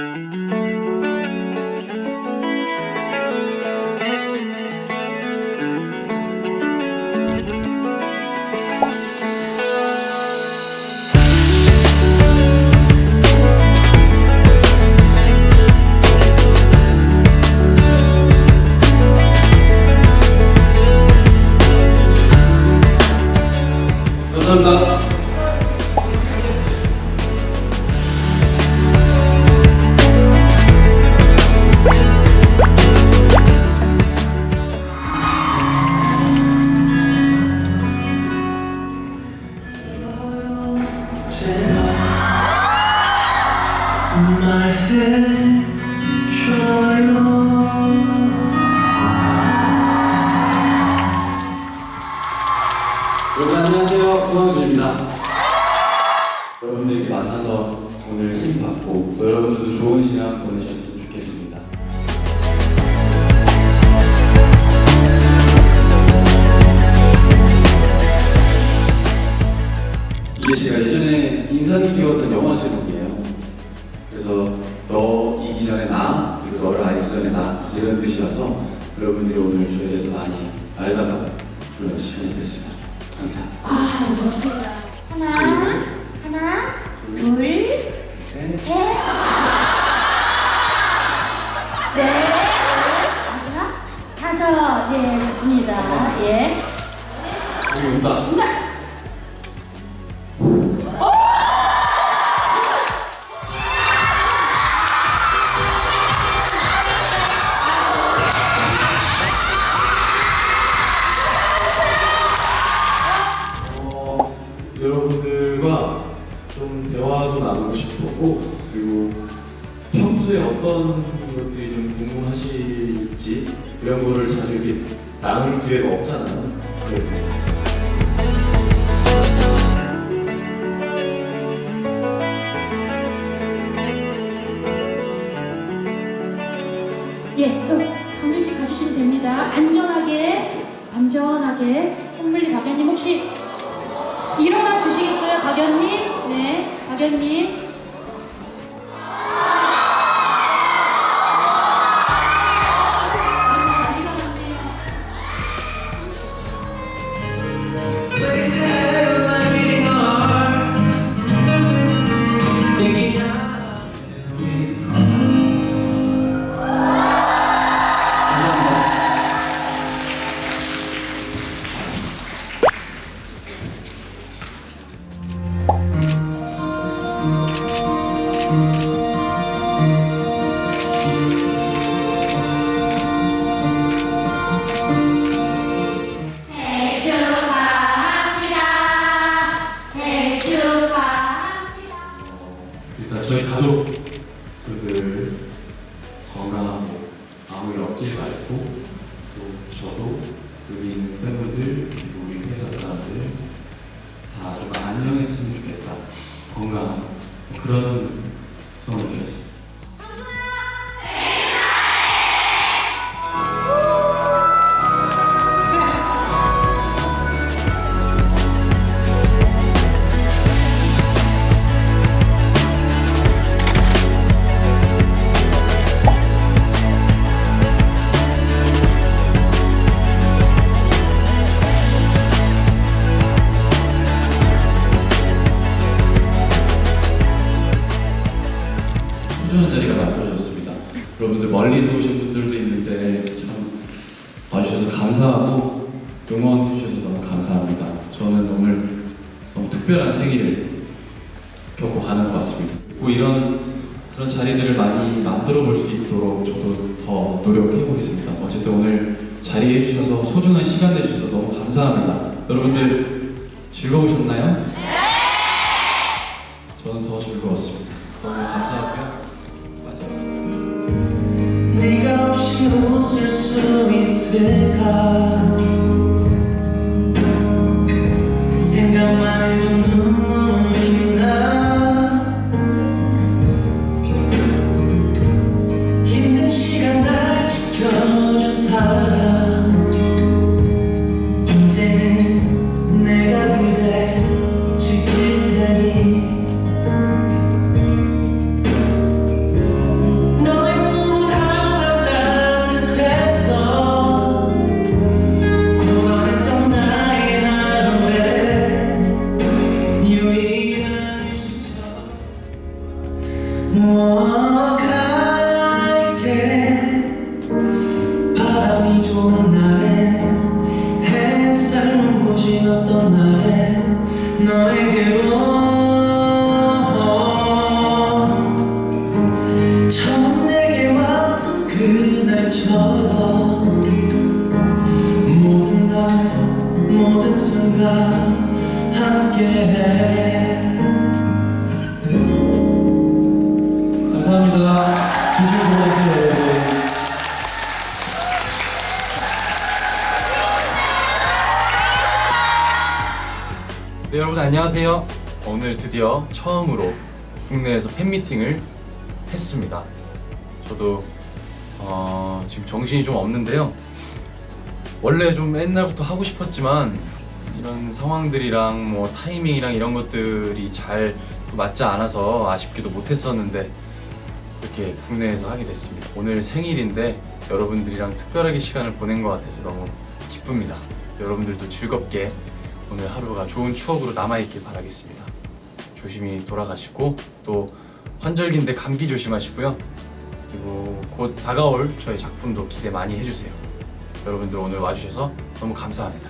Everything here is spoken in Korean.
감 여러분 안녕하세요. 만나서 오늘 힘 받고 또 여러분들도 좋은 시간 보내셨으면 좋겠습니다. 이런 뜻이라서 여러분들이 오늘 저에 대해서 많이 알다가 그런 시간이 됐습니다. 감사합니다. 아, 좋습니다. 하나, 하나, 둘, 셋. 셋. 네. 마지막 다섯. 네, 좋습니다. 예. 여기 온다. 온다. 분들과 좀 대화도 나누고 싶었고 그리고 평소에 어떤 것들이 좀 궁금하실지 이런 거를 자주 이렇게 나눌 기회가 없잖아요. 그래서 예. 안전하게. 홍블리 박 네, 일단 저희 가족분들 건강하고 아무 일 없길 바랬고 또 저도 여기 있는 팬분들 그리고 우리 회사 사람들 다 좀 안녕했으면 좋겠다. 건강한 그런 자리가 만들어졌습니다. 여러분들 멀리서 오신 분들도 있는데 참 와주셔서 감사하고 응원해 주셔서 너무 감사합니다. 저는 오늘 너무 특별한 생일을 겪고 가는 것 같습니다. 꼭 이런 그런 자리들을 많이 만들어 볼 수 있도록 저도 더 노력해 보겠습니다. 어쨌든 오늘 자리해 주셔서 소중한 시간 내 주셔서 너무 감사합니다. 여러분들 즐거우셨나요? 저는 더 즐거웠습니다. 너무 감사하고요. 없이 웃을 수 있을까 네 여러분 안녕하세요. 오늘 드디어 처음으로 국내에서 팬미팅을 했습니다. 저도 어, 지금 정신이 좀 없는데요. 원래 좀 옛날부터 하고 싶었지만 이런 상황들이랑 뭐 타이밍이랑 이런 것들이 잘 맞지 않아서 아쉽게도 못했었는데 이렇게 국내에서 하게 됐습니다. 오늘 생일인데 여러분들이랑 특별하게 시간을 보낸 것 같아서 너무 기쁩니다. 여러분들도 즐겁게 오늘 하루가 좋은 추억으로 남아있길 바라겠습니다. 조심히 돌아가시고 또 환절기인데 감기 조심하시고요. 그리고 곧 다가올 저의 작품도 기대 많이 해주세요. 여러분들 오늘 와주셔서 너무 감사합니다.